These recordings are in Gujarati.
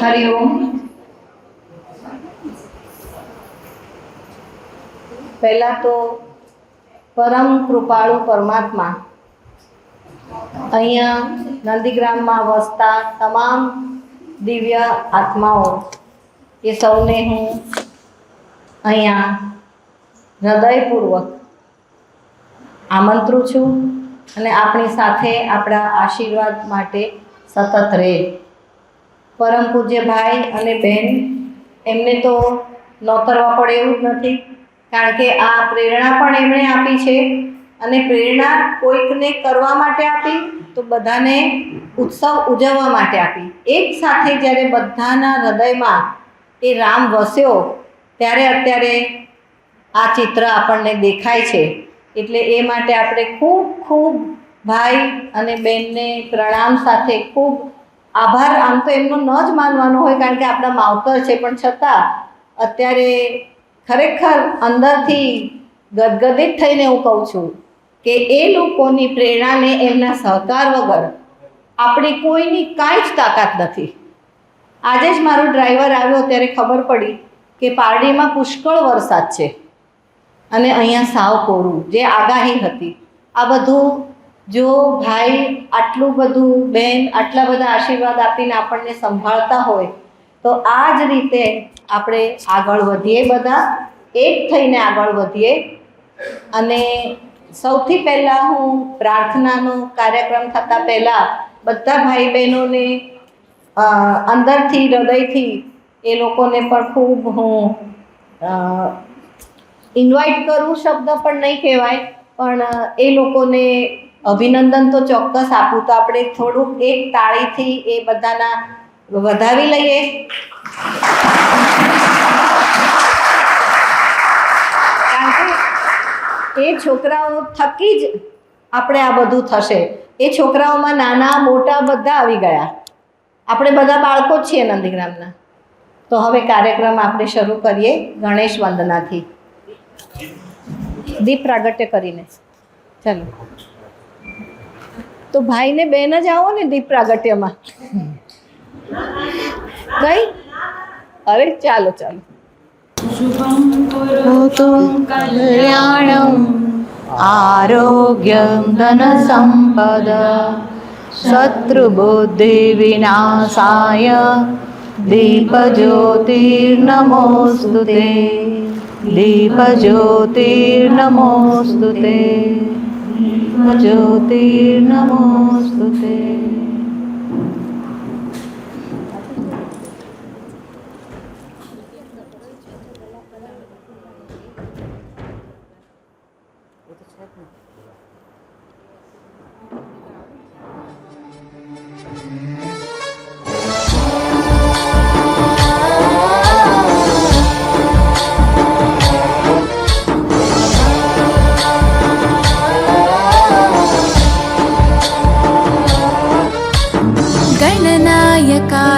હરિઓમ પહેલા તો પરમ કૃપાળુ પરમાત્મા અહીંયા નંદીગ્રામમાં વસતા તમામ દિવ્ય આત્માઓ, એ સૌને હું અહીંયા હૃદયપૂર્વક આમંત્રું છું અને આપણી સાથે આપણા આશીર્વાદ માટે સતત રહે. પરમ પૂજ્ય ભાઈ અને બહેન એમને તો નોતરવા પડે એવું જ નથી. કારણ કે આ પ્રેરણા પણ એમણે આપી છે. અને પ્રેરણા કોઈકને કરવા માટે આપી, તો બધાને ઉત્સવ ઉજવવા માટે આપી. એક સાથે જ્યારે બધાના હૃદયમાં એ રામ વસ્યો, ત્યારે અત્યારે આ ચિત્ર આપણને દેખાય છે. એટલે એ માટે આપણે ખૂબ ખૂબ ભાઈ અને બહેનને પ્રણામ સાથે ખૂબ આભાર. આમ તો એમનો ન જ માનવાનો હોય કારણ કે આપણા માવતર છે, પણ છતાં અત્યારે ખરેખર અંદરથી ગદગદિત થઈને હું કહું છું કે એ લોકોની પ્રેરણાને એમના સહકાર વગર આપણી કોઈની કાંઈ જ તાકાત નથી. આજે જ મારો ડ્રાઈવર આવ્યો, ત્યારે ખબર પડી કે પારડીમાં પુષ્કળ વરસાદ છે અને અહીંયા સાવ કોરું, જે આગાહી હતી. આ બધું જો ભાઈ આટલું બધું બહેન આટલા બધા આશીર્વાદ આપીને આપણને સંભાળતા હોય, તો આ જ રીતે આપણે આગળ વધીએ બધા. એક થઈને આગળ વધીએ. અને સૌથી પહેલાં હું પ્રાર્થનાનો કાર્યક્રમ થતાં પહેલાં બધા ભાઈ બહેનોને અંદરથી, હૃદયથી એ લોકોને પણ ખૂબ હું ઇન્વાઇટ કરું, શબ્દ પણ નહીં કહેવાય, પણ એ લોકોને અભિનંદન તો ચોક્કસ આપું. તો આપણે થોડુંક એક તાળીથી એ બધાના વધાવી લઈએ. એ છોકરાઓ થકી જ આપણે આ બધું થશે. એ છોકરાઓમાં નાના મોટા બધા આવી ગયા. આપણે બધા બાળકો જ છીએ નંદીગ્રામના. તો હવે કાર્યક્રમ આપણે શરૂ કરીએ ગણેશ વંદનાથી. દીપ પ્રાગટ્ય કરીને. ચાલો. તો ભાઈને બેન જ આવો ને દીપ પ્રાગટ્યમાં. કઈ અરે ચાલો ચાલો. કલ્યાણમ આરોગ્ય ધન સંપદ, શત્રુબુદ્ધિ વિનાશાય દીપજ્યોતિર્નમોસ્તુ તે દીપજ્યોતિર્નમોસ્તુ તે दीपज्योतिर्नमोऽस्तु ते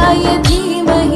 гуляє діме.